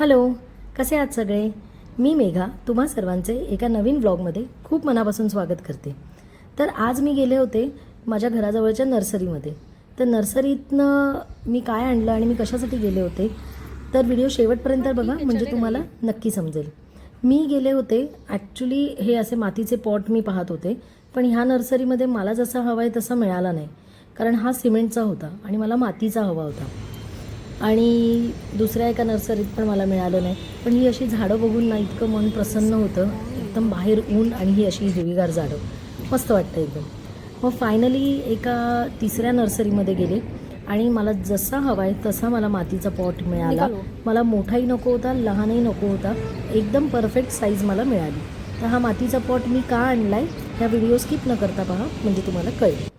Hello कसे आहात सगळे? मी मेघा तुम्हा सर्वांचे एका नवीन व्लॉगमध्ये खूप मनापासून स्वागत करते. तर आज मी गेले होते माझ्या घराजवळच्या नर्सरीमध्ये. तर नर्सरीतनं मी काय आणलं आणि मी कशासाठी गेले होते तर व्हिडिओ शेवटपर्यंत बघा म्हणजे तुम्हाला नक्की समजेल. मी गेले होते ॲक्च्युली हे असे मातीचे पॉट मी पाहत होते पण ह्या नर्सरीमध्ये मला जसा हवा आहे तसा मिळाला नाही कारण हा सिमेंटचा होता आणि मला मातीचा हवा होता. आणि दुसऱ्या एका नर्सरीत पण मला मिळालं नाही. पण ही अशी झाडं बघून ना इतकं मन प्रसन्न होतं. एकदम बाहेर ऊन आणि ही अशी हिरवीगार झाडं. मस्त वाटतं एकदम. मग फायनली एका तिसऱ्या नर्सरीमध्ये गेले आणि मला जसा हवा आहे तसा मला मातीचा पॉट मिळाला. मला मोठाही नको होता लहानही नको होता. एकदम परफेक्ट साईज मला मिळाली. तर हा मातीचा पॉट मी का आणला आहे ह्या व्हिडिओ स्किप न करता पहा म्हणजे तुम्हाला कळेल.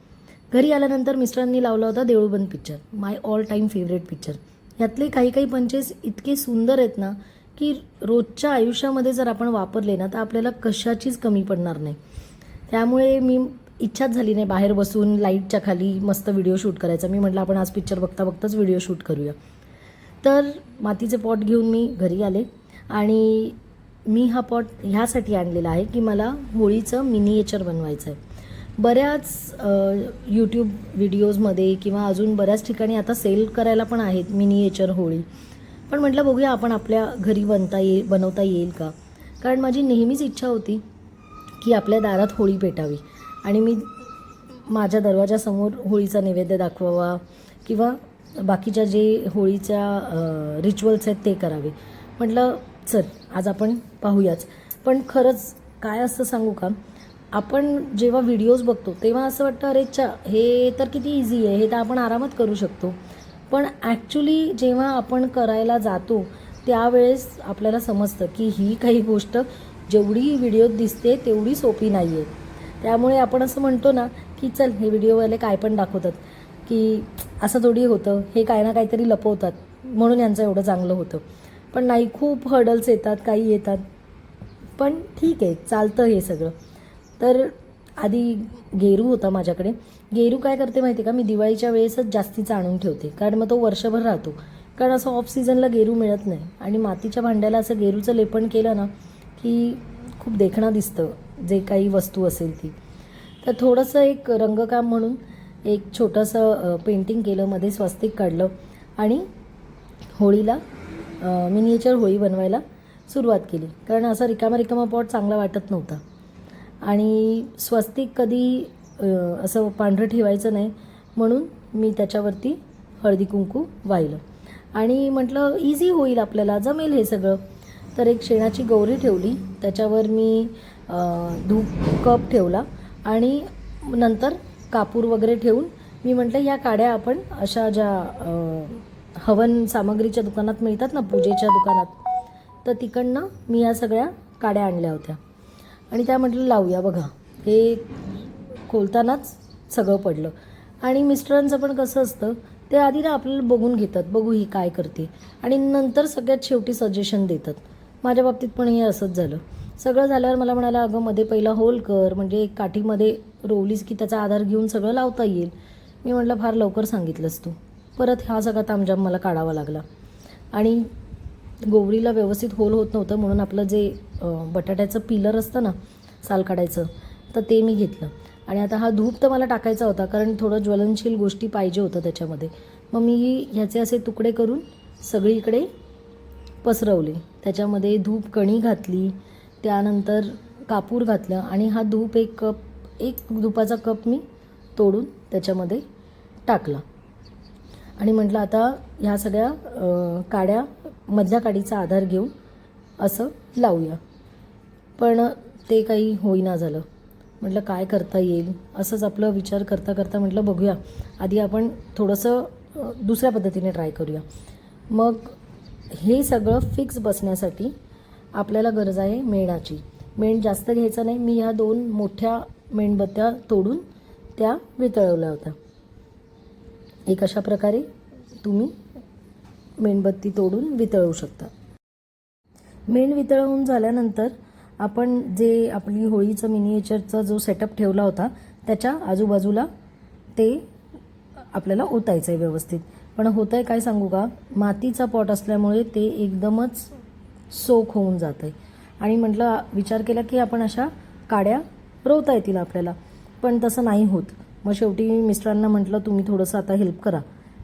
घरी आल्यानंतर मिस्टरांनी लावला होता Deool Band picture my all time favourite picture यातले काही काही पंचेस इतके सुंदर आहेत ना की रोजच्या आयुष्यामध्ये जर आपण वापरले ना तर आपल्याला कशाचीच कमी पडणार नाही. त्यामुळे मी इच्छाच झाली नाही बाहेर बसून लाईटच्या खाली मस्त व्हिडिओ शूट करायचा. मी म्हटलं आपण आज पिक्चर बघता बघताच व्हिडिओ शूट करूया. तर मातीचे पॉट घेऊन मी घरी आले आणि मी हा पॉट ह्यासाठी आणलेला आहे की मला होळीचं मिनिएचर बनवायचं आहे बऱ्याच यूट्यूब व्हिडिओजमध्ये किंवा अजून बऱ्याच ठिकाणी आता सेल करायला पण आहेत मिनिएचर होळी. पण म्हटलं बघूया आपण आपल्या घरी बनता येईल बनवता येईल का? कारण माझी नेहमीच इच्छा होती की आपल्या दारात होळी पेटावी. आणि मी माझ्या दरवाजासमोर होळीचा नैवेद्य दाखवावा किंवा बाकीच्या जे होळीच्या रिच्युअल्स आहेत ते करावे. म्हटलं चल आज आपण पाहूयाच. पण खरंच काय असतं सांगू का? आपण जेव्हा व्हिडिओज बघतो तेव्हा असं वाटतं अरे चा हे तर किती इझी आहे हे तर आपण आरामात करू शकतो. पण ॲक्च्युली जेव्हा आपण करायला जातो त्यावेळेस आपल्याला समजतं की ही काही गोष्ट जेवढी व्हिडिओत दिसते तेवढी सोपी नाही आहे त्यामुळे आपण असं म्हणतो ना की चल हे व्हिडिओवाले काय पण दाखवतात की असं थोडी होतं हे काय ना काहीतरी लपवतात म्हणून यांचं एवढं चांगलं होतं. पण नाही खूप हर्डल्स येतात काही येतात. पण ठीक आहे चालतं हे सगळं. तर आधी गेरू होता माझ्याकडे. गेरू काय करते माहिती का? मी दिवाळीच्या वेळेसच जास्तीचा आणून ठेवते. कारण मग तो वर्षभर राहतो. कारण असं ऑफ सीझनला गेरू मिळत नाही. आणि मातीच्या भांड्याला असं गेरूचं लेपण केलं ना की खूप देखणं दिसतं. जे काही वस्तू असेल ती. तर थोडंसं एक रंगकाम म्हणून एक छोटंसं पेंटिंग केलं. मध्ये स्वस्तिक काढलं. आणि होळीला मिनिएचर होळी बनवायला सुरुवात केली. कारण असा रिकामा रिकामा पॉट चांगला वाटत नव्हता. आणि स्वस्तिक कधी असं पांढरं ठेवायचं नाही म्हणून मी त्याच्यावरती हळदी कुंकू वाहिलं. आणि म्हटलं इझी होईल आपल्याला जमेल हे सगळं. तर एक शेणाची गौरी ठेवली. त्याच्यावर मी धूप कप ठेवला आणि नंतर कापूर वगैरे ठेवून मी म्हटलं या काड्या आपण अशा ज्या हवन सामग्रीच्या दुकानात मिळतात ना पूजेच्या दुकानात तर तिकडनं मी या सगळ्या काड्या आणल्या होत्या. आणि त्या म्हटलं लावूया बघा. हे खोलतानाच सगळं पडलं. आणि मिस्टरांचं पण कसं असतं ते आधी ना आपल्याला बघून घेतात बघू ही काय करते. आणि नंतर सगळ्यात शेवटी सजेशन देतात. माझ्या बाबतीत पण हे असंच झालं. सगळं झाल्यावर मला म्हणाला अगं मध्ये पहिला होल कर म्हणजे काठीमध्ये रोवलीस की त्याचा आधार घेऊन सगळं लावता येईल. मी म्हटलं फार लवकर सांगितलंस तू. परत हा सगळा तामजाम मला काढावा लागला. आणि गोवरीला व्यवस्थित होल होत नव्हतं म्हणून आपलं जे बटाट्याचं पिलर असतं ना साल काढायचं तर ते मी घेतलं. आणि आता हा धूप तर मला टाकायचा होता कारण थोडं ज्वलनशील गोष्टी पाहिजे होतं त्याच्यामध्ये. मग मी ह्याचे असे तुकडे करून सगळीकडे पसरवले. त्याच्यामध्ये धूप कणी घातली त्यानंतर कापूर घातलं आणि हा धूप एक कप एक धुपाचा कप मी तोडून त्याच्यामध्ये टाकला. आणि म्हटलं आता ह्या सगळ्या काड्या मधल्या काडीचा आधार घेऊन असं लावूया. पण ते काही होईना झालं. म्हटलं काय करता येईल? असंच आपलं विचार करता करता म्हटलं बघूया. आधी आपण थोडंसं दुसऱ्या पद्धतीने ट्राय करूया. मग हे सगळं फिक्स बसण्यासाठी आपल्याला गरज आहे मेणाची. मेण जास्त घ्यायचं नाही. मी ह्या दोन मोठ्या मेणबत्त्या तोडून त्या वितळवल्या होत्या. एक अशा प्रकारे तुम्ही मेणबत्ती तोडून वितळवू शकता. मेण वितळवून झाल्यानंतर आपण जे आपली होळीचं मिनिएचरचा जो सेटअप ठेवला होता त्याच्या आजूबाजूला ते आपल्याला ओतायचं आहे व्यवस्थित. पण होतं आहे काय सांगू का? मातीचा पॉट असल्यामुळे ते एकदमच सोख होऊन जातं आहे आणि म्हटलं विचार केला की आपण अशा काड्या रोवता येतील आपल्याला. पण तसं नाही होत. मग शेवटी मिस्टरांना म्हटलं तुम्ही थोडंसं आता हेल्प करा.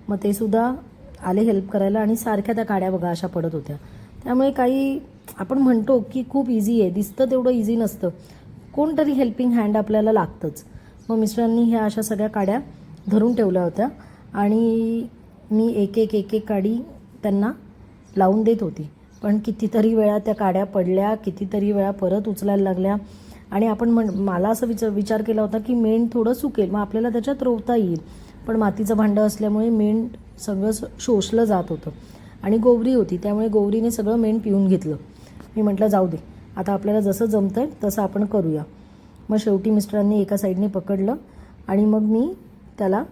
मग ते सुद्धा आले हेल्प करायला आणि सारख्या त्या काड्या बघा अशा पडत होत्या. त्यामुळे काही आपण म्हणतो की खूप इझी आहे. दिसतं तेवढं इझी नसतं. कोणतरी हेल्पिंग हँड आपल्याला लागतंच. मग मिस्टरांनी ह्या अशा सगळ्या काड्या धरून ठेवल्या होत्या आणि मी एक एक एक एक काडी त्यांना लावून देत होती. पण कितीतरी वेळा त्या काड्या पडल्या कितीतरी वेळा परत उचलायला लागल्या आणि आपण म्हण मला असं विचार विचार केला होता की मेण थोडं सुकेल मग आपल्याला त्याच्यात रोवता येईल. पण मातीचं भांडं असल्यामुळे मेण सगळं स- शोषलं जात होतं. आणि गोवरी होती. त्यामुळे गोवरीने सगळं मेण पिऊन घेतलं. मी म्हटलं जाऊ दे. आता आपल्याला जसं जमतं आहे तसं आपण करूया. मग शेवटी मिस्टरांनी एका साईडने पकडलं आणि मग मी त्याला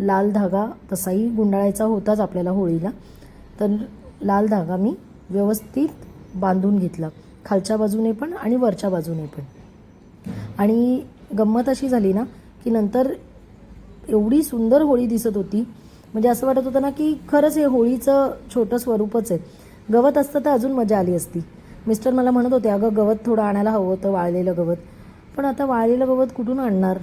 लाल धागा तसाही गुंडाळायचा होताच आपल्याला होळीला तर लाल धागा मी व्यवस्थित बांधून घेतला. खालच्या बाजूने पण आणि वरच्या बाजूने पण. आणि गंमत अशी झाली ना की नंतर एवढी सुंदर होळी दिसत होती म्हणजे असं वाटत होतं ना की खरंच हे होळीचं छोटं स्वरूपच आहे. गवत असतं तर अजून मजा आली असती. मिस्टर मला म्हणत होते अगं गवत थोडं आणायला हवं होतं वाळलेलं गवत. पण आता वाळलेलं गवत कुठून आणणार?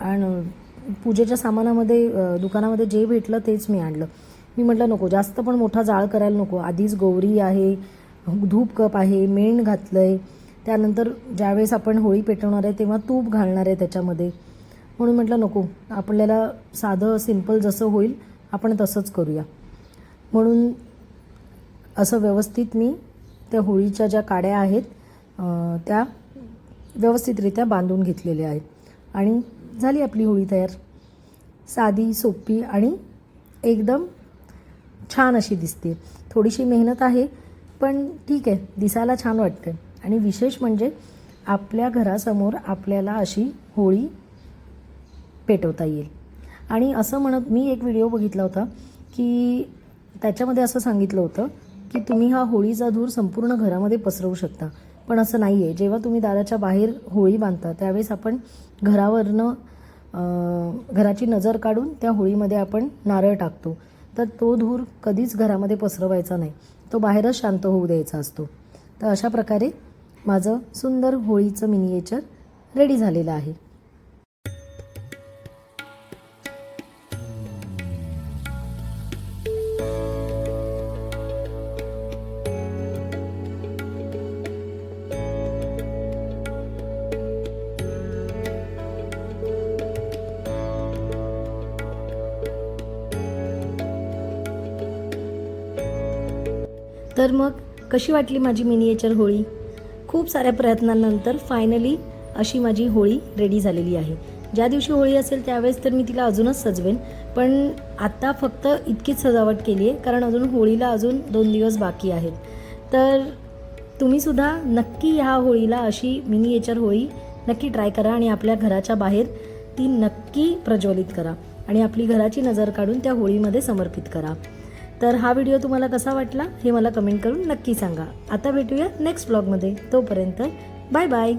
आणि पूजेच्या सामानामध्ये दुकानामध्ये जे भेटलं तेच मी आणलं. मी म्हटलं नको जास्त पण मोठा जाळ करायला नको. आधीच गौरी आहे धूप कप आहे मेण घातलं आहे त्यानंतर ज्यावेळेस आपण होळी पेटवणार आहे तेव्हा तूप घालणार आहे त्याच्यामध्ये. म्हणून म्हटलं नको आपल्याला साधं सिंपल जसं होईल आपण तसंच करूया. म्हणून असं व्यवस्थित मी त्या होळीच्या ज्या काड्या आहेत त्या व्यवस्थितरित्या बांधून घेतलेल्या आहेत. आणि झाली आपली होळी तयार. साधी सोपी आणि एकदम छान अशी दिसते. थोडीशी मेहनत आहे पण ठीक आहे दिसायला छान वाटते आणि विशेष म्हणजे आपल्या घरासमोर आपल्याला अशी होळी पेटवता येईल. आणि असं म्हणत मी एक व्हिडिओ बघितला होता की त्याच्यामध्ये असं सांगितलं होतं की तुम्ही हा होळीचा धूर संपूर्ण घरामध्ये पसरवू शकता. पण असं नाही आहे जेव्हा तुम्ही दाराच्या बाहेर होळी बांधता त्यावेळेस आपण घरावरनं घराची नजर काढून त्या होळीमध्ये आपण नारळ टाकतो. तर तो धूर कधीच घरामध्ये पसरवायचा नाही. तो बाहेरच शांत होऊ द्यायचा असतो. तर अशा प्रकारे माझं सुंदर होळीचं मिनिएचर रेडी झालेलं आहे. तर मग कशी वाटली माझी मिनिएचर होळी? खूप साऱ्या प्रयत्नांनंतर फायनली अशी माझी होळी रेडी झालेली आहे. ज्या दिवशी होळी असेल त्यावेळेस तर मी तिला अजूनच सजवेन. पण आत्ता फक्त इतकीच सजावट केली आहे कारण अजून होळीला अजून दोन दिवस बाकी आहेत. तर तुम्हीसुद्धा नक्की ह्या होळीला अशी मिनिएचर होळी नक्की ट्राय करा आणि आपल्या घराच्या बाहेर ती नक्की प्रज्वलित करा. आणि आपली घराची नजर काढून त्या होळीमध्ये समर्पित करा. तर हा व्हिडिओ तुम्हाला कसा वाटला हे मला कमेंट करून नक्की सांगा. आता भेटूया नेक्स्ट ब्लॉगमध्ये तोपर्यंत बाय बाय